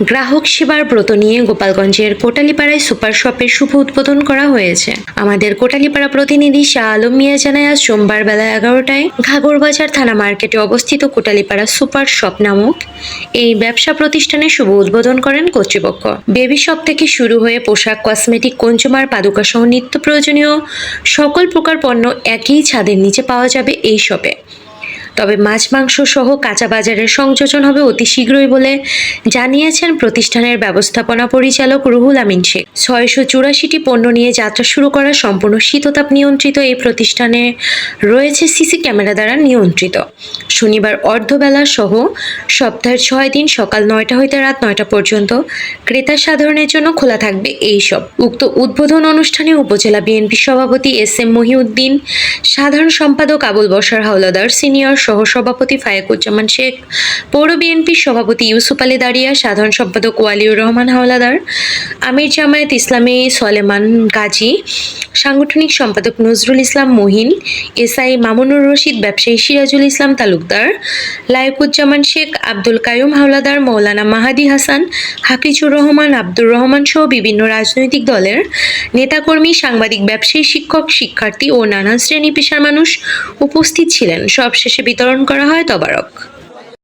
গ্রাহক সেবার ব্রত নিয়ে গোপালগঞ্জের কোটালীপাড়ায় সুপার শপের শুভ উদ্বোধন করা হয়েছে। আমাদের কোটালীপাড়া প্রতিনিধি শাহ আলম মিয়া জানায়, আজ সোমবার বেলা এগারোটায় ঘাগরবাজার থানা মার্কেটে অবস্থিত কোটালীপাড়া সুপার শপ নামক এই ব্যবসা প্রতিষ্ঠানে শুভ উদ্বোধন করেন কর্তৃপক্ষ। বেবি শপ থেকে শুরু হয়ে পোশাক, কসমেটিক কঞ্জুমার পাদুকা সহ নিত্য প্রয়োজনীয় সকল প্রকার পণ্য একই ছাদের নিচে পাওয়া যাবে এই শপে। তবে মাছ মাংস সহ কাঁচা বাজারের সংযোজন হবে অতি শীঘ্রই বলে জানিয়েছেন প্রতিষ্ঠানের ব্যবস্থাপনা পরিচালক রুহুল আমিন শেখ। ছয়শো চুরাশিটি পণ্য নিয়ে যাত্রা শুরু করা সম্পূর্ণ শীততাপ নিয়ন্ত্রিত এই প্রতিষ্ঠানে রয়েছে সিসি ক্যামেরা দ্বারা নিয়ন্ত্রিত। শনিবার অর্ধবেলা সহ সপ্তাহের ছয় দিন সকাল নয়টা হইতে রাত নয়টা পর্যন্ত ক্রেতা সাধারণের জন্য খোলা থাকবে এই সব। উক্ত উদ্বোধন অনুষ্ঠানে উপজেলা বিএনপি সভাপতি এস এম মহিউদ্দিন, সাধারণ সম্পাদক আবুল বসার হাওলাদার, সিনিয়র সহসভাপতি ফায়েকুজ্জামান শেখ, পৌর বিএনপির সভাপতি ইউসুফ আলী দাঁড়িয়া, সাধারণ সম্পাদক ওয়ালিউর রহমান হাওলাদার, আমির জামায়াত ইসলামী সলেমান গাজী, সাংগঠনিক সম্পাদক নজরুল ইসলাম মহিন, এসআই মামুনুর রশিদ, ব্যবসায়ী সিরাজুল ইসলাম তালুকদার, লায়কুজ্জামান শেখ, আব্দুল কায়ুম হাওলাদার, মৌলানা মাহাদি হাসান, হাফিজুর রহমান, আব্দুর রহমান সহ বিভিন্ন রাজনৈতিক দলের নেতাকর্মী, সাংবাদিক, ব্যবসায়ী, শিক্ষক, শিক্ষার্থী ও নানান শ্রেণি পেশার মানুষ উপস্থিত ছিলেন। সবশেষে বিতরণ করা হয় তবারক।